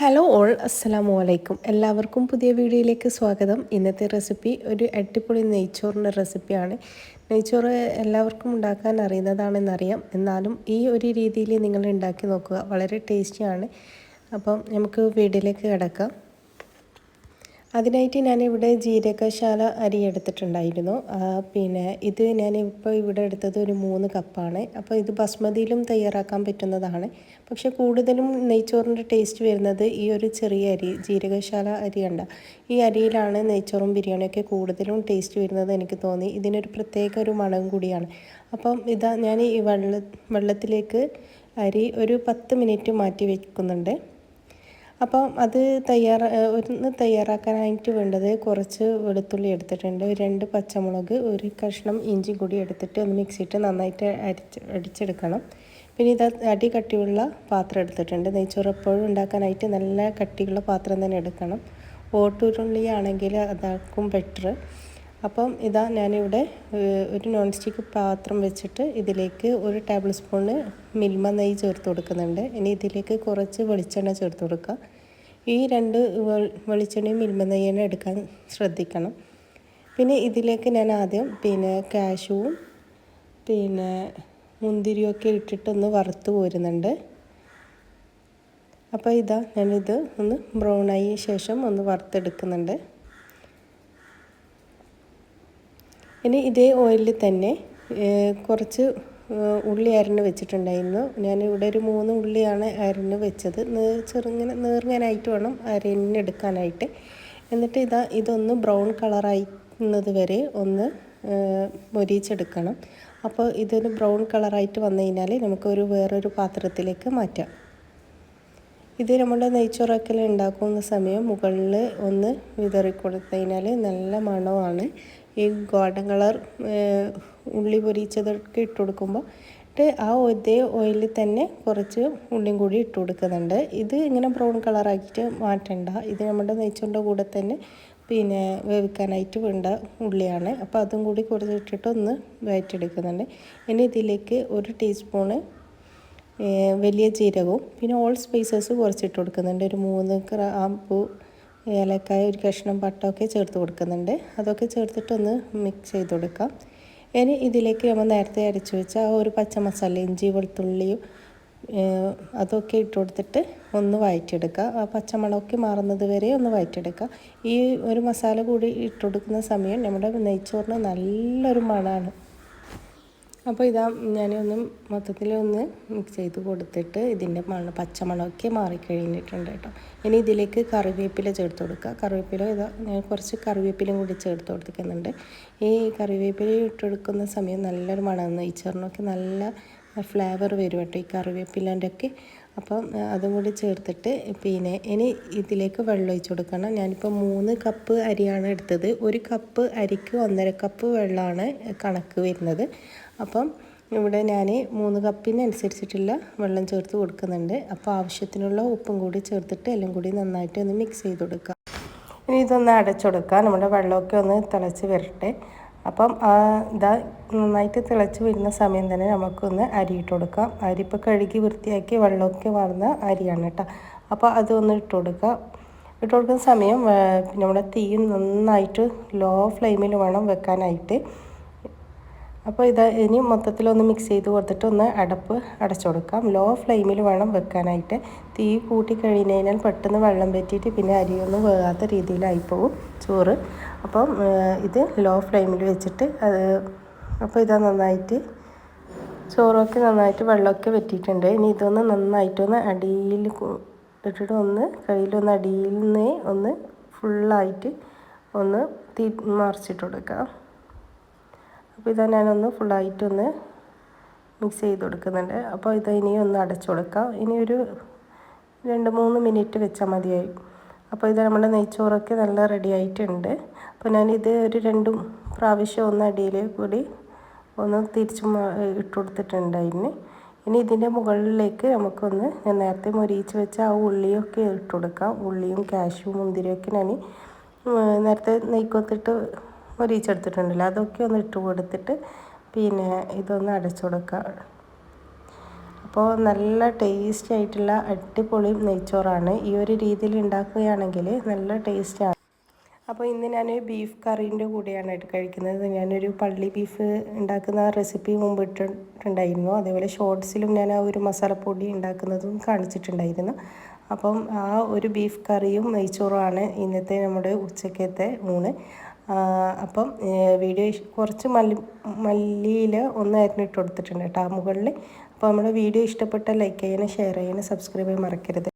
Hello all അസ്സലാമു അലൈക്കും എല്ലാവർക്കും പുതിയ വീഡിയോയിലേക്ക് സ്വാഗതം. ഇന്നത്തെ റെസിപ്പി ഒരു അടിപൊളി നെയ്ച്ചോറിന്റെ റെസിപ്പിയാണ് നെയ്ച്ചോറ് എല്ലാവർക്കും ഉണ്ടാക്കാൻ അറിയുന്നതാണെന്നറിയാം. എന്നാലും ഈ ഒരു രീതിയിൽ നിങ്ങൾ ഉണ്ടാക്കി നോക്കുക. വളരെ ടേസ്റ്റിയാണ് അപ്പം നമുക്ക് വീഡിയോയിലേക്ക് കിടക്കാം. അതിനായിട്ട് ഞാനിവിടെ ജീരകശാല അരി എടുത്തിട്ടുണ്ടായിരുന്നു. പിന്നെ ഇത് ഞാൻ ഇപ്പോൾ ഇവിടെ എടുത്തത് ഒരു മൂന്ന് കപ്പാണ്. അപ്പോൾ ഇത് ബസ്മതിയിലും തയ്യാറാക്കാൻ പറ്റുന്നതാണ്. പക്ഷേ കൂടുതലും നെയ്ച്ചോറിന്റെ ടേസ്റ്റ് വരുന്നത് ഈ ഒരു ചെറിയ അരി ജീരകശാല അരി അരിയുണ്ട ഈ അരിയിലാണ് നെയ്ച്ചോറും ബിരിയാണിയൊക്കെ കൂടുതലും ടേസ്റ്റ് വരുന്നത് എനിക്ക് തോന്നി. ഇതിനൊരു പ്രത്യേക ഒരു മണം കൂടിയാണ്. അപ്പം ഇതാ ഞാൻ ഈ വെള്ള വെള്ളത്തിലേക്ക് അരി ഒരു പത്ത് മിനിറ്റ് മാറ്റി വയ്ക്കുന്നുണ്ട് അപ്പം അത് തയ്യാറ ഒന്ന് തയ്യാറാക്കാനായിട്ട് വേണ്ടത് കുറച്ച് വെളുത്തുള്ളി എടുത്തിട്ടുണ്ട്. രണ്ട് പച്ചമുളക് ഒരു കഷ്ണം ഇഞ്ചി കൂടി എടുത്തിട്ട് ഒന്ന് മിക്സിയിട്ട് നന്നായിട്ട് അരിച്ച് അടിച്ചെടുക്കണം. പിന്നെ ഇത് അടി കട്ടിയുള്ള പാത്രം എടുത്തിട്ടുണ്ട്. നെയ്ച്ചോറ് എപ്പോഴും ഉണ്ടാക്കാനായിട്ട് നല്ല കട്ടിയുള്ള പാത്രം തന്നെ എടുക്കണം. ഓട്ടുരുള്ളി ആണെങ്കിൽ അതാക്കും ബെറ്റർ അപ്പം ഇതാ ഞാനിവിടെ ഒരു നോൺ സ്റ്റിക്ക് പാത്രം വെച്ചിട്ട് ഇതിലേക്ക് ഒരു ടേബിൾ സ്പൂണ് മിൽമ നെയ്യ് ചേർത്ത് കൊടുക്കുന്നുണ്ട്. ഇനി ഇതിലേക്ക് കുറച്ച് വെളിച്ചെണ്ണ ചേർത്ത് കൊടുക്കുക. ഈ രണ്ട് വെളിച്ചെണ്ണയും മിൽമ നെയ്യ് എടുക്കാൻ ശ്രദ്ധിക്കണം. പിന്നെ ഇതിലേക്ക് ഞാൻ ആദ്യം പിന്നെ കാശുവും പിന്നെ മുന്തിരിയൊക്കെ ഇട്ടിട്ടൊന്ന് വറുത്ത് പോരുന്നുണ്ട് അപ്പോൾ ഇതാ ഞാനിത് ഒന്ന് ബ്രൗൺ ആയി ശേഷം ഒന്ന് വറുത്തെടുക്കുന്നുണ്ട്. ഇനി ഇതേ ഓയിലിൽ തന്നെ കുറച്ച് ഉള്ളി അരിഞ്ഞ് വെച്ചിട്ടുണ്ടായിരുന്നു. ഞാൻ ഒരു മൂന്ന് ഉള്ളിയാണ് അരിഞ്ഞ് വെച്ചത്. ചെറുങ്ങനെ നേർങ്ങനായിട്ട് വേണം അരിഞ്ഞെടുക്കാനായിട്ട് എന്നിട്ട് ഇതാ ഇതൊന്ന് ബ്രൗൺ കളറായിരുന്നത് വരെ ഒന്ന് മൊരിച്ചെടുക്കണം. അപ്പോൾ ഇതൊരു ബ്രൗൺ കളറായിട്ട് വന്നു കഴിഞ്ഞാൽ നമുക്കൊരു വേറൊരു പാത്രത്തിലേക്ക് മാറ്റാം. ഇത് നമ്മുടെ നെയ്ച്ചോറൊക്കെ ഉണ്ടാക്കുന്ന സമയം മുകളിൽ ഒന്ന് വിതറി കൊടുത്തു കഴിഞ്ഞാൽ നല്ല മണമാണ്. ഈ ഗോൾഡൻ കളർ ഉള്ളി പൊരിച്ചതൊക്കെ ഇട്ട് കൊടുക്കുമ്പോൾ ആ ഇതേ ഓയിലിൽ തന്നെ കുറച്ച് ഉള്ളിയും കൂടി ഇട്ട് കൊടുക്കുന്നുണ്ട്. ഇത് ഇങ്ങനെ ബ്രൗൺ കളറാക്കിയിട്ട് മാറ്റണ്ട. ഇത് നമ്മുടെ നെയ്ച്ചോറിന്റെ കൂടെ തന്നെ പിന്നെ വേവിക്കാനായിട്ട് വേണ്ട ഉള്ളിയാണ്. അപ്പോൾ അതും കൂടി കുറച്ച് ഇട്ടിട്ട് ഒന്ന് വയറ്റെടുക്കുന്നുണ്ട് ഇനി ഇതിലേക്ക് ഒരു ടീസ്പൂണ് വലിയ ജീരകവും. പിന്നെ ഓൾ സ്പൈസസ് കുറച്ചിട്ട് കൊടുക്കുന്നുണ്ട്. ഒരു മൂന്ന് ഗ്രാമ്പു ഏലക്കായ ഒരു കഷ്ണം പട്ടമൊക്കെ ചേർത്ത് കൊടുക്കുന്നുണ്ട്. അതൊക്കെ ചേർത്തിട്ടൊന്ന് മിക്സ് ചെയ്ത് കൊടുക്കാം. ഇനി ഇതിലേക്ക് നമ്മൾ നേരത്തെ അരച്ചു വെച്ച ആ ഒരു പച്ചമസാല ഇഞ്ചി വെളുത്തുള്ളിയും അതൊക്കെ ഇട്ട് കൊടുത്തിട്ട് ഒന്ന് വഴറ്റിയെടുക്കുക ആ പച്ചമുളകൊക്കെ മാറുന്നത് വരെ ഒന്ന് വഴറ്റിയെടുക്കുക ഈ ഒരു മസാല കൂടി ഇട്ട് കൊടുക്കുന്ന സമയം നമ്മുടെ നെയ്ച്ചോറിന് നല്ലൊരു മണമാണ്. അപ്പോൾ ഇതാ ഞാനൊന്ന് മൊത്തത്തിൽ ഒന്ന് മിക്സ് ചെയ്ത് കൊടുത്തിട്ട് ഇതിന്റെ മണം പച്ചമണമൊക്കെ മാറിക്കഴിഞ്ഞിട്ടുണ്ട് കേട്ടോ. ഇനി ഇതിലേക്ക് കറിവേപ്പില ചേർത്ത് കൊടുക്കുക. കറിവേപ്പില ഇതാ ഞാൻ കുറച്ച് കറിവേപ്പിലയും കൂടി ചേർത്ത് കൊടുത്തിരിക്കുന്നുണ്ട്. ഈ കറിവേപ്പില ഇട്ടെടുക്കുന്ന സമയം നല്ലൊരു മണം നെയ്ച്ചറിനൊക്കെ നല്ല ഫ്ലേവർ വരും കേട്ടോ ഈ കറിവേപ്പിലന്റെ ഒക്കെ. അപ്പം അതും കൂടി ചേർത്തിട്ട് പിന്നെ ഇനി ഇതിലേക്ക് വെള്ളം ഒഴിച്ച് കൊടുക്കണം. ഞാനിപ്പോൾ മൂന്ന് കപ്പ് അരിയാണ് എടുത്തത്. ഒരു കപ്പ് അരിക്ക് ഒന്നര കപ്പ് വെള്ളമാണ് കണക്ക് വരുന്നത്. അപ്പം ഇവിടെ ഞാൻ മൂന്ന് കപ്പിനനുസരിച്ചിട്ടുള്ള വെള്ളം ചേർത്ത് കൊടുക്കുന്നുണ്ട്. അപ്പോൾ ആവശ്യത്തിനുള്ള ഉപ്പും കൂടി ചേർത്തിട്ട് എല്ലാം കൂടി നന്നായിട്ട് ഒന്ന് മിക്സ് ചെയ്ത് കൊടുക്കുക ഇനി ഇതൊന്ന് അടച്ചുകൊടുക്കുക നമ്മുടെ വെള്ളമൊക്കെ ഒന്ന് തിളച്ച് വരട്ടെ. അപ്പം ഇതാ നന്നായിട്ട് തിളച്ച് വരുന്ന സമയം തന്നെ നമുക്കൊന്ന് അരി ഇട്ട് കൊടുക്കാം. അരി ഇപ്പോൾ കഴുകി വൃത്തിയാക്കി വെള്ളമൊക്കെ വളർന്ന അരിയാണ് കേട്ടോ. അപ്പോൾ അതൊന്ന് ഇട്ട് കൊടുക്കുക ഇട്ട് കൊടുക്കുന്ന സമയം നമ്മുടെ തീ നന്നായിട്ട് ലോ ഫ്ലെയിമിൽ വേണം വെക്കാനായിട്ട്. അപ്പോൾ ഇത് ഇനി മൊത്തത്തിലൊന്ന് മിക്സ് ചെയ്ത് കൊടുത്തിട്ട് ഒന്ന് അടപ്പ് അടച്ചു കൊടുക്കാം. ലോ ഫ്ലെയിമിൽ വേണം വെക്കാനായിട്ട്. തീ കൂട്ടി കഴിഞ്ഞ് പെട്ടെന്ന് വെള്ളം പറ്റിയിട്ട് പിന്നെ അരിയൊന്നും വേകാത്ത രീതിയിലായിപ്പോവും ചോറ്. അപ്പം ഇത് ലോ ഫ്ലെയിമിൽ വെച്ചിട്ട് അത് അപ്പോൾ ഇതാ നന്നായിട്ട് ചോറൊക്കെ നന്നായിട്ട് വെള്ളമൊക്കെ വെറ്റിയിട്ടുണ്ട്. ഇനി ഇതൊന്ന് നന്നായിട്ടൊന്ന് അടിയിൽ ഇട്ടിട്ട് ഒന്ന് കയ്യിലൊന്ന് അടിയിൽ നിന്ന് ഒന്ന് ഫുള്ളായിട്ട് ഒന്ന് തീ മറിച്ചിട്ട് കൊടുക്കാം. അപ്പോൾ ഇതാ ഞാനൊന്ന് ഫുള്ളായിട്ടൊന്ന് മിക്സ് ചെയ്ത് കൊടുക്കുന്നുണ്ട്. അപ്പോൾ ഇത് ഇനി ഒന്ന് അടച്ചു കൊടുക്കാം. ഇനി ഒരു രണ്ട് മൂന്ന് മിനിറ്റ് വെച്ചാൽ മതിയായി. അപ്പോൾ ഇത് നമ്മുടെ നെയ്ച്ചോറൊക്കെ നല്ല റെഡി ആയിട്ടുണ്ട്. അപ്പോൾ ഞാനിത് ഒരു രണ്ടും പ്രാവശ്യം ഒന്ന് അടിയിൽ കൂടി ഒന്ന് തിരിച്ച് ഇട്ട് കൊടുത്തിട്ടുണ്ടായിരുന്നു ഇനി ഇതിന്റെ മുകളിലേക്ക് നമുക്കൊന്ന് ഞാൻ നേരത്തെ മൊരിയിച്ച് വെച്ച ആ ഉള്ളിയൊക്കെ ഇട്ട് കൊടുക്കാം. ഉള്ളിയും കാശും മുന്തിരിയൊക്കെ ഞാൻ നേരത്തെ നെയ്ക്കൊത്തിട്ട് മൊരിച്ചെടുത്തിട്ടുണ്ടല്ലോ അതൊക്കെ ഒന്ന് ഇട്ട് കൊടുത്തിട്ട് പിന്നെ ഇതൊന്ന് അടച്ചു കൊടുക്കുക. അപ്പോൾ നല്ല ടേസ്റ്റി ആയിട്ടുള്ള അടിപൊളി നെയ്ച്ചോറാണ്. ഈ ഒരു രീതിയിൽ ഉണ്ടാക്കുകയാണെങ്കിൽ നല്ല ടേസ്റ്റാണ് അപ്പോൾ ഇന്ന് ഞാൻ ബീഫ് കറീന്റെ കൂടെയാണ് കഴിക്കുന്നത്. ഞാനൊരു പള്ളി ബീഫ് ഉണ്ടാക്കുന്ന റെസിപ്പി മുമ്പ് ഇട്ടിട്ടുണ്ടായിരുന്നു. അതേപോലെ ഷോർട്സിലും ഞാൻ ആ ഒരു മസാലപ്പൊടി ഉണ്ടാക്കുന്നതും കാണിച്ചിട്ടുണ്ടായിരുന്നു. അപ്പം ആ ഒരു ബീഫ് കറിയും നെയ്ച്ചോറുമാണ് ഇന്നത്തെ നമ്മുടെ ഉച്ചക്കത്തെ ഊണ്. അപ്പം വീഡിയോ കുറച്ച് മല്ലി മല്ലിയിൽ ഒന്നായിരുന്നു ഇട്ട് കൊടുത്തിട്ടുണ്ട് കേട്ടോ മുകളിൽ അപ്പോൾ നമ്മുടെ വീഡിയോ ഇഷ്ടപ്പെട്ട ലൈക്ക് ചെയ്യാനും ഷെയർ ചെയ്യാനും സബ്സ്ക്രൈബ് ചെയ്യാൻ മറക്കരുത്.